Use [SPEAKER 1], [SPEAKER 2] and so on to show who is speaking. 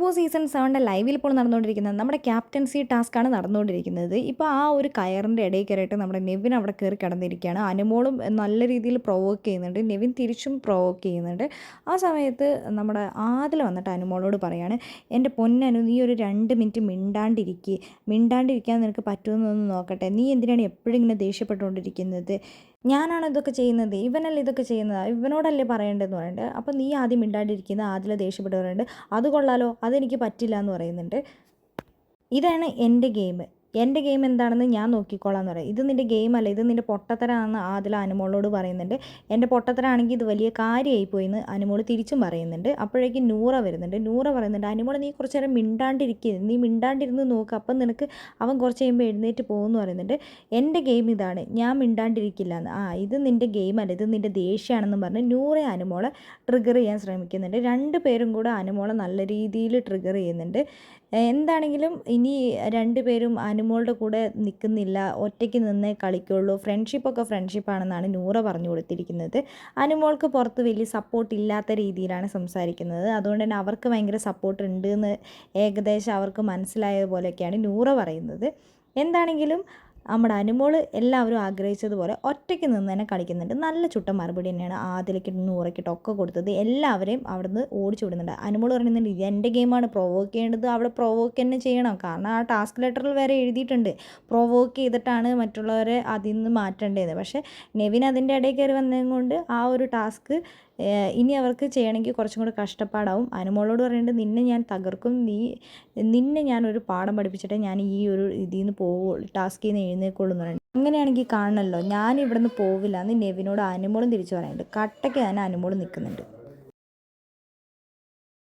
[SPEAKER 1] Boss season സെവന്റെ ലൈവിൽ ഇപ്പോൾ നടന്നുകൊണ്ടിരിക്കുന്നത് നമ്മുടെ ക്യാപ്റ്റൻസി ടാസ്ക്കാണ് നടന്നുകൊണ്ടിരിക്കുന്നത്. ഇപ്പോൾ ആ ഒരു കയറിന്റെ ഇടയിൽ കയറിയിട്ട് നമ്മുടെ നെവിൻ അവിടെ കയറി കിടന്നിരിക്കുകയാണ്. അനുമോളും നല്ല രീതിയിൽ പ്രൊവോക്ക് ചെയ്യുന്നുണ്ട്. നെവിൻ തിരിച്ചും പ്രൊവോക്ക് ചെയ്യുന്നുണ്ട്. ആ സമയത്ത് നമ്മുടെ ആദിൽ വന്നിട്ട് അനുമോളോട് പറയാണ് എന്റെ പൊന്നനു നീ ഒരു രണ്ട് മിനിറ്റ് മിണ്ടാണ്ടിരിക്കുക മിണ്ടാണ്ടിരിക്കാൻ നിനക്ക് പറ്റുമെന്നൊന്ന് നോക്കട്ടെ. നീ എന്തിനാണ് എപ്പോഴും ഇങ്ങനെ ദേഷ്യപ്പെട്ടുകൊണ്ടിരിക്കുന്നത്? ഞാനാണ് ഇതൊക്കെ ചെയ്യുന്നത് ഇവനല്ലേ ഇതൊക്കെ ചെയ്യുന്നത് ഇവനോടല്ലേ പറയേണ്ടതെന്ന് പറയുന്നുണ്ട്. അപ്പോൾ നീ ആദ്യം മിണ്ടാണ്ടിരിക്കുന്നത് ആദ്യം ദേഷ്യപ്പെട്ട് പറയുന്നുണ്ട് അത് കൊള്ളാലോ അതെനിക്ക് പറ്റില്ല എന്ന് പറയുന്നുണ്ട്. ഇതാണ് എന്റെ ഗെയിം. എന്റെ ഗെയിം എന്താണെന്ന് ഞാൻ നോക്കിക്കോളാം പറയും. ഇത് നിന്റെ ഗെയിം അല്ല ഇത് നിന്റെ പൊട്ടത്തരാണെന്ന് ആദില അനുമോളോട് പറയുന്നുണ്ട്. എന്റെ പൊട്ടത്തരാണെങ്കിൽ ഇത് വലിയ കാര്യമായി പോയി എന്ന് അനുമോൾ തിരിച്ചും പറയുന്നുണ്ട്. അപ്പോഴേക്കും നൂറ വരുന്നുണ്ട്. നൂറ പറയുന്നുണ്ട് അനുമോൾ നീ കുറച്ച് നേരം മിണ്ടാണ്ടിരിക്കുക നീ മിണ്ടാണ്ടിരുന്ന് നോക്കുക അപ്പം നിനക്ക് അവൻ കുറച്ച് കഴിയുമ്പോൾ എഴുന്നേറ്റ് പോകുമെന്ന് പറയുന്നുണ്ട്. എന്റെ ഗെയിം ഇതാണ് ഞാൻ മിണ്ടാണ്ടിരിക്കില്ല എന്ന് ആ ഇത് നിന്റെ ഗെയിം അല്ല ഇത് നിന്റെ ദേഷ്യമാണെന്നും പറഞ്ഞ് നൂറെ അനുമോളെ ട്രിഗർ ചെയ്യാൻ ശ്രമിക്കുന്നുണ്ട്. രണ്ട് പേരും കൂടെ അനുമോളെ നല്ല രീതിയിൽ ട്രിഗർ ചെയ്യുന്നുണ്ട്. എന്താണെങ്കിലും ഇനി രണ്ട് പേരും അനുമോളുടെ കൂടെ നിൽക്കുന്നില്ല ഒറ്റയ്ക്ക് നിന്നേ കളിക്കുള്ളൂ. ഫ്രണ്ട്ഷിപ്പൊക്കെ ഫ്രണ്ട്ഷിപ്പാണെന്നാണ് നൂറ പറഞ്ഞു കൊടുത്തിരിക്കുന്നത്. അനുമോൾക്ക് പുറത്ത് വലിയ സപ്പോർട്ട് ഇല്ലാത്ത രീതിയിലാണ് സംസാരിക്കുന്നത്. അതുകൊണ്ട് തന്നെ അവർക്ക് ഭയങ്കര സപ്പോർട്ട് ഉണ്ട് എന്ന് ഏകദേശം അവർക്ക് മനസ്സിലായ പോലെയൊക്കെയാണ് നൂറ പറയുന്നത്. എന്താണെങ്കിലും നമ്മുടെ അനുമോൾ എല്ലാവരും ആഗ്രഹിച്ചതുപോലെ ഒറ്റയ്ക്ക് നിന്ന് തന്നെ കളിക്കുന്നുണ്ട്. നല്ല ചുട്ട മറുപടി തന്നെയാണ് ആദിലേക്കിട്ട് നൂറക്കിട്ട് ഒക്കെ കൊടുത്തത്. എല്ലാവരെയും അവിടുന്ന് ഓടിച്ചു വിടുന്നുണ്ട്. അനുമോൾ പറയുന്നുണ്ട് ഇത് എന്റെ ഗെയിമാണ് പ്രൊവോക്ക് ചെയ്യേണ്ടത് അവിടെ പ്രൊവോക്ക് തന്നെ ചെയ്യണം. കാരണം ആ ടാസ്ക് ലെറ്ററിൽ വരെ എഴുതിയിട്ടുണ്ട്. പ്രൊവോക്ക് ചെയ്തിട്ടാണ് മറ്റുള്ളവരെ അതിൽ നിന്ന് മാറ്റേണ്ടത്. പക്ഷേ നെവിൻ അതിന്റെ ഇടയിൽ കയറി വന്നതും കൊണ്ട് ആ ഒരു ടാസ്ക് ഇനി അവർക്ക് ചെയ്യണമെങ്കിൽ കുറച്ചും കൂടെ കഷ്ടപ്പാടാവും. അനുമോളോട് പറയേണ്ടത് നിന്നെ ഞാൻ തകർക്കും. നീ നിന്നെ ഞാൻ ഒരു പാഠം പഠിപ്പിച്ചിട്ടേ ഞാൻ ഈ ഒരു ഇതിൽ നിന്ന് പോവുള്ളൂ ടാസ്കിൽ നിന്ന് എഴുന്നേക്കുള്ളൂ എന്ന് പറയുന്നത് അങ്ങനെയാണെങ്കിൽ കാണണമല്ലോ ഞാൻ നിന്ന് പോവില്ല. എന്ന് നെവിനോട് അനുമോളും തിരിച്ചു പറയുന്നുണ്ട് കട്ടയ്ക്ക് തന്നെ അനുമോളും നിൽക്കുന്നുണ്ട്